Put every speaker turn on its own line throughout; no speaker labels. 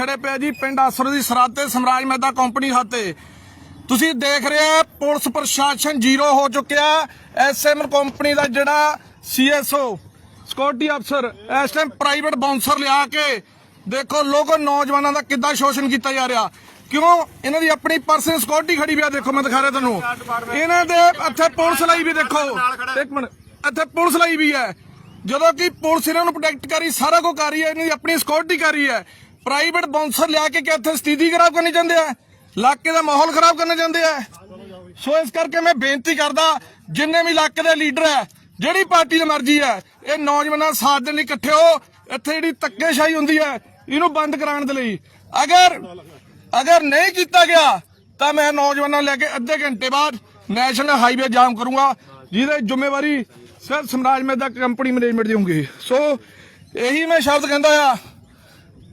ਖੜੇ ਪਿਆ ਜੀ ਪਿੰਡ ਆਸਰ ਦੀ ਸਰਹੱਦ ਤੇ ਸਮਰਾਜ ਮੈਦਾ ਕੰਪਨੀ ਖਾਤੇ। ਤੁਸੀਂ ਦੇਖ ਰਹੇ ਹੋ ਪੁਲਿਸ ਪ੍ਰਸ਼ਾਸਨ ਜ਼ੀਰੋ ਹੋ ਚੁੱਕਿਆ। ਐਸਐਮ ਕੰਪਨੀ ਦਾ ਜਿਹੜਾ ਸੀਐਸਓ ਸਿਕਿਉਰਿਟੀ ਅਫਸਰ ਇਸ ਟਾਈਮ ਪ੍ਰਾਈਵੇਟ ਬਾਉਂਸਰ ਲਿਆ ਕੇ ਦੇਖੋ, ਲੋਕੋ ਨੌਜਵਾਨਾਂ ਦਾ ਕਿੱਦਾਂ ਸ਼ੋਸ਼ਣ ਕੀਤਾ ਜਾ ਰਿਹਾ। ਕਿਉਂ? ਇਹਨਾਂ ਦੀ ਆਪਣੀ ਪਰਸਨਲ ਸਿਕਿਉਰਿਟੀ ਖੜੀ ਵੀ ਆ, ਦੇਖੋ, ਮੈਂ ਦਿਖਾ ਰਿਹਾ ਤੁਹਾਨੂੰ। ਇਹਨਾਂ ਦੇ ਇੱਥੇ ਪੁਲਿਸ ਲਈ ਵੀ ਦੇਖੋ, ਇੱਕ ਮਿੰਟ, ਇੱਥੇ ਪੁਲਿਸ ਲਈ ਵੀ ਹੈ। ਜਦੋਂ ਕਿ ਪੁਲਿਸ ਇਹਨਾਂ ਨੂੰ ਪ੍ਰੋਟੈਕਟ ਕਰੀ ਸਾਰਾ ਕੁਝ ਕਰ ਰਹੀ ਹੈ, ਇਹਨਾਂ ਦੀ ਆਪਣੀ ਸਿਕਿਉਰਿਟੀ ਕਰ ਰਹੀ ਹੈ। ਪ੍ਰਾਈਵੇਟ ਬਾਉਂਸਰ ਲਿਆ ਕੇ ਕਿ ਇੱਥੇ ਸਥਿਤੀ ਖਰਾਬ ਕਰਨੀ ਚਾਹੁੰਦੇ ਆ? ਇਲਾਕੇ ਦਾ ਮਾਹੌਲ ਖਰਾਬ ਕਰਨਾ ਚਾਹੁੰਦੇ ਆ? ਸੋ ਇਸ ਕਰਕੇ ਮੈਂ ਬੇਨਤੀ ਕਰਦਾ, ਜਿੰਨੇ ਵੀ ਇਲਾਕੇ ਦੇ ਲੀਡਰ ਹੈ ਜਿਹੜੀ ਪਾਰਟੀ ਦੀ ਮਰਜ਼ੀ ਹੈ ਇਹ ਨੌਜਵਾਨਾਂ ਸਾਥ ਦੇਣ ਲਈ ਇਕੱਠੇ ਹੋ, ਇੱਥੇ ਜਿਹੜੀ ਧੱਕੇਸ਼ਾਹੀ ਹੁੰਦੀ ਹੈ ਇਹਨੂੰ ਬੰਦ ਕਰਾਉਣ ਦੇ ਲਈ। ਅਗਰ ਅਗਰ ਨਹੀਂ ਕੀਤਾ ਗਿਆ, ਤਾਂ ਮੈਂ ਨੌਜਵਾਨਾਂ ਲੈ ਕੇ ਅੱਧੇ ਘੰਟੇ ਬਾਅਦ ਨੈਸ਼ਨਲ ਹਾਈਵੇ ਜਾਮ ਕਰੂੰਗਾ, ਜਿਹਦੇ ਜ਼ਿੰਮੇਵਾਰੀ ਸਰ ਸਮਰਾਜ ਮੈਦਾ ਕੰਪਨੀ ਮੈਨੇਜਮੈਂਟ ਦੀ ਹੋਊਗੀ। ਸੋ ਇਹੀ ਮੈਂ ਸ਼ਬਦ ਕਹਿੰਦਾ ਆ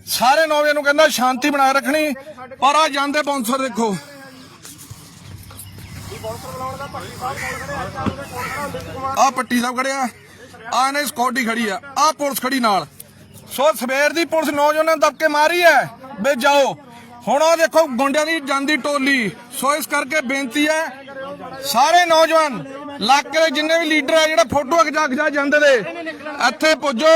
ਸਾਰੇ ਨੌਜਵਾਨ ਨੂੰ ਕਹਿੰਦਾ ਸ਼ਾਂਤੀ ਬਣਾਏ ਰੱਖਣੀ, ਪਰ ਆ ਜਾਂਦੇ ਬਾਉਂਸਰ ਦੇਖੋ। ਆ ਪੱਟੀ ਸਾਹਿਬ ਖੜਿਆ ਆ ਨੇ ਸਕਿਉਰਟੀ ਖੜੀ ਆ ਆ ਪੁਲਿਸ ਖੜੀ ਨਾਲ। ਸੋ ਸਵੇਰ ਦੀ ਪੁਲਿਸ ਨੌਜਵਾਨਾਂ ਨੂੰ ਦਬਕੇ ਮਾਰੀ ਹੈ, ਵੇ ਜਾਓ। ਹੁਣ ਉਹ ਦੇਖੋ ਗੁੰਡਿਆਂ ਦੀ ਜਾਂਦੀ ਟੋਲੀ। ਸੋ ਇਸ ਕਰਕੇ ਬੇਨਤੀ ਹੈ, ਸਾਰੇ ਨੌਜਵਾਨ, ਇਲਾਕੇ ਦੇ ਜਿੰਨੇ ਵੀ ਲੀਡਰ ਆ, ਜਿਹੜਾ ਫੋਟੋ ਖਿਚਾ ਖਿਚਾ ਜਾਂਦੇ ਨੇ, ਇੱਥੇ ਪੁੱਜੋ,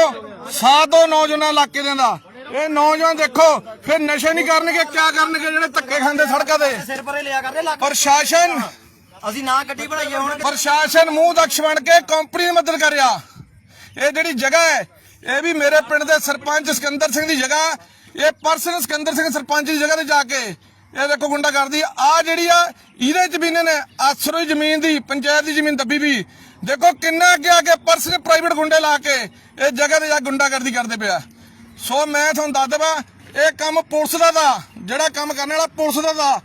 ਸਾਥ ਨੌਜਵਾਨਾਂ ਇਲਾਕੇ ਦੇ ਦਾ। ਇਹ ਨੌਜਵਾਨ ਦੇਖੋ ਫਿਰ ਨਸ਼ੇ ਨਹੀਂ ਕਰਨਗੇ ਕਿਆ ਕਰਨਗੇ ਜਿਹੜੇ ਧੱਕੇ ਖਾਂਦੇ ਸੜਕਾਂ ਤੇ?
ਸਿਰ ਪਰੇ ਲਿਆ ਕਰਦੇ ਲੱਕ
ਪ੍ਰਸ਼ਾਸਨ
ਅਸੀਂ ਨਾ ਗੱਡੀ ਬਣਾਈਏ ਹੁਣ
ਪ੍ਰਸ਼ਾਸਨ ਮੂੰਹ ਦਕਸ਼ ਬਣ ਕੇ ਕੰਪਨੀ ਦੀ ਮਦਦ ਕਰ ਰਿਹਾ। ਇਹ ਜਿਹੜੀ ਜਗ੍ਹਾ ਹੈ ਇਹ ਵੀ ਮੇਰੇ ਪਿੰਡ ਦੇ ਸਰਪੰਚ ਸਿਕੰਦਰ ਸਿੰਘ ਦੀ ਜਗ੍ਹਾ ਇਹ ਪਰਸਨ ਸਿਕੰਦਰ ਸਿੰਘ ਸਰਪੰਚ ਦੀ ਜਗ੍ਹਾ ਤੇ ਜਾ ਕੇ ਇਹ ਦੇਖੋ ਗੁੰਡਾ ਕਰਦੀ ਆ ਜਿਹੜੀ ਆ ਇਹਦੇ ਜ਼ਮੀਨ ਨੇ ਆਸਰੋ ਜ਼ਮੀਨ ਦੀ ਪੰਚਾਇਤ ਦੀ ਜ਼ਮੀਨ ਦੱਬੀ ਵੀ। ਦੇਖੋ ਕਿੰਨਾ ਅੱਗੇ ਆ ਕੇ ਪਰਸਨ ਪ੍ਰਾਈਵੇਟ ਗੁੰਡੇ ਲਾ ਕੇ ਇਹ ਜਗ੍ਹਾ ਤੇ ਜਾ ਗੁੰਡਾਗਰਦੀ ਕਰਦੇ ਪਿਆ। ਸੋ ਮੈਂ ਤੁਹਾਨੂੰ ਦੱਸ ਦੇਵਾਂ, ਇਹ ਕੰਮ ਪੁਲਿਸ ਦਾ ਦਾ ਜਿਹੜਾ ਕੰਮ ਕਰਨ ਵਾਲਾ ਪੁਲਿਸ ਦਾ ਦਾ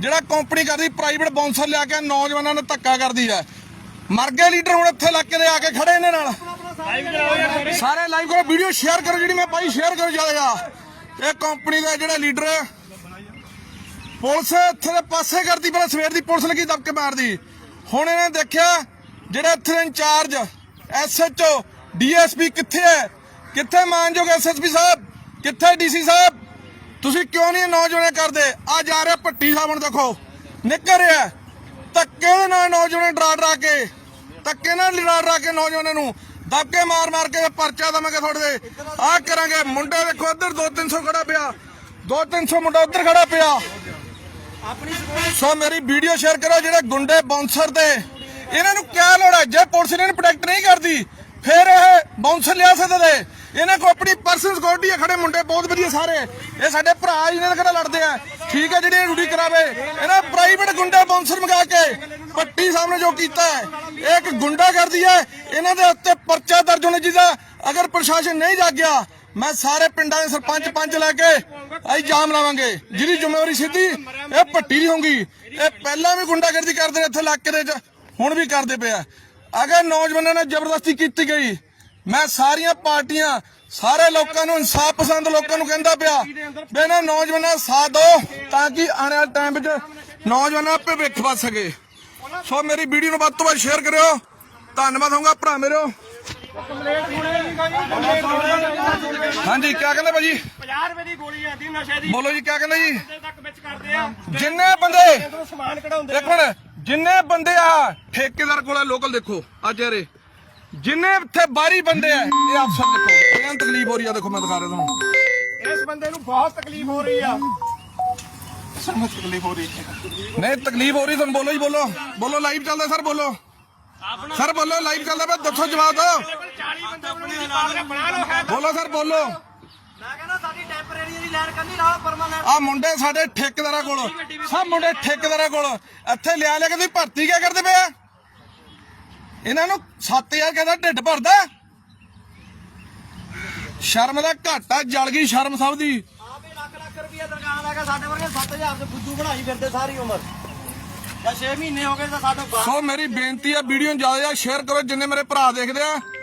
ਜਿਹੜਾ ਕੰਪਨੀ ਕਰਦੀ ਪ੍ਰਾਈਵੇਟ ਬਾਉਂਸਰ ਲਿਆ ਕੇ ਨੌਜਵਾਨਾਂ ਨੂੰ ਧੱਕਾ ਕਰਦੀ ਹੈ ਮਰ ਗਏ ਲੀਡਰ ਹੁਣ ਇੱਥੇ ਇਲਾਕੇ ਦੇ ਆ ਕੇ ਖੜੇ ਇਹਨਾਂ ਨਾਲ। ਸਾਰੇ ਲਾਈਵ ਕਰੋ ਵੀਡੀਓ ਸ਼ੇਅਰ ਕਰੋ ਜਿਹੜੀ ਮੈਂ ਪਾਈ ਸ਼ੇਅਰ ਕਰੋ ਜਾਏਗਾ ਇਹ ਕੰਪਨੀ ਦਾ ਜਿਹੜਾ ਲੀਡਰ ਹੈ ਪੁਲਿਸ ਇੱਥੇ ਦੇ ਪਾਸੇ ਕਰਦੀ, ਪਹਿਲਾਂ ਸਵੇਰ ਦੀ ਪੁਲਿਸ ਲੱਗੀ ਦਬਕੇ ਮਾਰਦੀ। ਹੁਣ ਇਹਨੇ ਦੇਖਿਆ, ਜਿਹੜਾ ਇੱਥੇ ਇੰਚਾਰਜ ਐਸਐਚਓ, ਡੀਐਸਪੀ ਕਿੱਥੇ ਹੈ? ਕਿੱਥੇ ਮਾਨਯੋਗ ਐਸਐਸਪੀ ਸਾਹਿਬ? ਕਿੱਥੇ ਡੀਸੀ ਸਾਹਿਬ? ਤੁਸੀਂ ਕਿਉਂ ਨਹੀਂ ਇਹ ਨੌਜਵਾਨ ਕਰਦੇ? ਆ ਜਾ ਰਿਹਾ ਭੱਟੀ ਸਾਹਿਬ ਹੁਣ ਦੇਖੋ। ਨਿਕਲ ਰਿਹਾ ਧੱਕੇ ਦੇ ਨਾਲ ਨੌਜਵਾਨ ਡਰਾ ਡਰਾ ਕੇ, ਧੱਕੇ ਨਾਲ ਡਰਾ ਡਰਾ ਕੇ ਨੌਜਵਾਨਾਂ ਨੂੰ ਦਬਕੇ ਮਾਰ ਮਾਰ ਕੇ ਪਰਚਾ ਦਵਾਂਗੇ ਤੁਹਾਡੇ ਦੇ ਆ ਕਰਾਂਗੇ। ਮੁੰਡਾ ਦੇਖੋ ਇੱਧਰ 2-300 ਖੜਾ ਪਿਆ। 2-300 ਮੁੰਡਾ ਉੱਧਰ ਖੜਾ ਪਿਆ। ਸੋ ਮੇਰੀ ਵੀਡੀਓ ਸ਼ੇਅਰ ਕਰੋ ਜਿਹੜੇ ਗੁੰਡੇ ਬਾਉਂਸਰ ਦੇ। ਇਹਨਾਂ ਨੂੰ ਕਿਆ ਲੋੜ ਹੈ? ਜੇ ਪੁਲਿਸ ਇਹਨਾਂ ਨੂੰ ਪ੍ਰੋਟੈਕਟ ਨਹੀਂ ਕਰਦੀ, ਫਿਰ ਇਹ ਬਾਉਂਸਰ ਲਿਆ ਸਕਦੇ ਇਹਨਾਂ ਕੋ ਆਪਣੀ ਪਰਸਨਲ ਸਿਕਿਉਰਿਟੀ ਹੈ ਖੜੇ ਮੁੰਡੇ ਬਹੁਤ ਵਧੀਆ ਸਾਰੇ। ਇਹ ਸਾਡੇ ਭਰਾ ਇਹਨਾਂ ਨਾਲ ਲੜਦੇ ਆ। ਠੀਕ ਹੈ ਜਿਹੜੇ ਡਿਊਟੀ ਕਰਾਵੇ। ਇਹਨਾਂ ਪ੍ਰਾਈਵੇਟ ਗੁੰਡਾ ਬਾਉਂਸਰ ਮੰਗਾ ਕੇ ਪੱਟੀ ਸਾਹਮਣੇ ਜੋ ਕੀਤਾ ਹੈ। ਇਹ ਇੱਕ ਗੁੰਡਾ ਕਰਦੀ ਹੈ ਇਹਨਾਂ ਦੇ ਉੱਤੇ ਪਰਚਾ ਦਰਜ ਹੋਣਾ ਚਾਹੀਦਾ। ਅਗਰ ਪ੍ਰਸ਼ਾਸਨ ਨਹੀਂ ਜਾਗਿਆ, ਮੈਂ ਸਾਰੇ ਪਿੰਡਾਂ ਦੇ ਸਰਪੰਚ ਪੰਚ ਲੈ ਕੇ ਅਸੀਂ ਜਾਮ ਲਾਵਾਂਗੇ। ਜਿਹਦੀ ਜ਼ਿੰਮੇਵਾਰੀ ਸਿੱਧੀ, ਇਹ ਪੱਟੀ ਦੀ ਹੋਊਗੀ। ਇਹ ਪਹਿਲਾਂ ਵੀ ਗੁੰਡਾਗਰਦੀ ਕਰਦੇ ਨੇ ਇੱਥੇ ਇਲਾਕੇ ਦੇ ਵਿੱਚ ਹੁਣ ਵੀ ਕਰਦੇ ਪਿਆ ਅਗਰ ਨੌਜਵਾਨਾਂ ਨਾਲ ਜ਼ਬਰਦਸਤੀ ਕੀਤੀ ਗਈ ਮੈਂ ਸਾਰੀਆਂ ਪਾਰਟੀਆਂ ਸਾਰੇ ਲੋਕਾਂ ਨੂੰ ਇਨਸਾਫ ਪਸੰਦ ਲੋਕਾਂ ਨੂੰ ਕਹਿੰਦਾ ਪਿਆ ਵੀ ਇਹਨਾਂ ਨੌਜਵਾਨਾਂ ਦਾ ਸਾਥ ਦਿਓ ਤਾਂ ਕਿ ਆਉਣ ਵਾਲੇ ਟਾਈਮ ਵਿੱਚ ਨੌਜਵਾਨਾਂ ਭਵਿੱਖ ਬਚ ਸਕੇ। ਸੋ ਮੇਰੀ ਵੀਡੀਓ ਨੂੰ ਵੱਧ ਤੋਂ ਵੱਧ ਸ਼ੇਅਰ ਕਰਿਓ। ਧੰਨਵਾਦ ਹੋਊਗਾ ਭਰਾ ਮੇਰੋ। ਹਾਂਜੀ ਕੀ ਕਹਿੰਦੇ ਭਾਜੀ?
50 ਰੁਪਏ ਦੀ ਗੋਲੀ ਆਂਦੀ ਨਸ਼ੇ ਦੀ।
ਬੋਲੋ ਜੀ ਕੀ ਕਹਿੰਦੇ ਜੀ? ਜਿੰਨੇ ਬੰਦੇ
ਸਮਾਨ ਕਢਾਉਂਦੇ
ਇੱਕ ਮਿੰਟ ਜਿੰਨੇ ਬੰਦੇ ਆ ਠੇਕੇਦਾਰ ਕੋਲ ਲੋਕਲ ਦੇਖੋ ਅੱਜ ਯਾਰੇ ਜਿੰਨੇ ਇੱਥੇ ਬਾਹਰੀ ਬੰਦੇ ਆ ਇਹ ਅਫਸਰ ਦੇਖੋ ਇਹਨਾਂ ਨੂੰ ਤਕਲੀਫ ਹੋ ਰਹੀ ਆ ਦੇਖੋ ਮੈਂ ਦਿਖਾ ਰਿਹਾ ਤੁਹਾਨੂੰ।
ਇਸ ਬੰਦੇ ਨੂੰ ਬਹੁਤ ਤਕਲੀਫ ਹੋ ਰਹੀ ਆ।
ਨਹੀਂ ਤਕਲੀਫ ਹੋ ਰਹੀ ਤੁਹਾਨੂੰ ਬੋਲੋ ਜੀ ਬੋਲੋ। ਬੋਲੋ ਲਾਈਵ ਚੱਲਦਾ ਸਰ ਬੋਲੋ। ਸਰ ਬੋਲੋ ਲਾਈਵ ਚੱਲਦਾ ਪਿਆ ਦੱਸੋ ਜਵਾਬ ਦਿਓ।
40 ਬੰਦੇ ਉਹਨਾਂ ਦੀ ਪਾਵਰ ਬਣਾ ਲਓ ਹੈ
ਬੋਲੋ ਸਰ ਬੋਲੋ।
ਮੈਂ ਕਹਿੰਦਾ ਸਾਡੀ ਟੈਂਪਰੇਰੀ ਦੀ ਲੈਣ ਕਰਨੀ ਰਾਹ ਪਰਮਾਨੈਂਟ
ਆ ਮੁੰਡੇ ਸਾਡੇ ਠੇਕੇਦਾਰਾਂ ਕੋਲ। ਸਭ ਮੁੰਡੇ ਠੇਕੇਦਾਰਾਂ ਕੋਲ। ਇੱਥੇ ਲਿਆ ਲਿਆ ਕੇ ਤੁਸੀਂ ਭਰਤੀ ਕਿਆ ਕਰਦੇ ਪਏ ਆ? ਇਹਨਾਂ ਨੂੰ 7000 ਕਹਿੰਦਾ ਢਿੱਡ ਭਰਦਾ। ਸ਼ਰਮ ਦਾ ਘਾਟਾ ਜਲ ਗਈ ਸ਼ਰਮ ਸਭ ਦੀ।
ਆਪ ਲੱਖ ਲੱਖ ਰੁਪਏ ਦਰਗਾਹ ਲਾ ਕੇ ਸਾਡੇ ਵਰਗੇ 7000 ਦੇ ਫੁੱਦੂ ਬਣਾਈ ਫਿਰਦੇ ਸਾਰੀ ਉਮਰ। ਜਾਂ 6 ਮਹੀਨੇ ਹੋ ਗਏ ਤਾਂ ਸਾਡੇ
ਸੋ ਮੇਰੀ ਬੇਨਤੀ ਆ ਵੀਡੀਓ ਨੂੰ ਜ਼ਿਆਦਾ ਜ਼ਿਆਦਾ ਸ਼ੇਅਰ ਕਰੋ ਜਿੰਨੇ ਮੇਰੇ ਭਰਾ ਦੇਖਦੇ ਆ।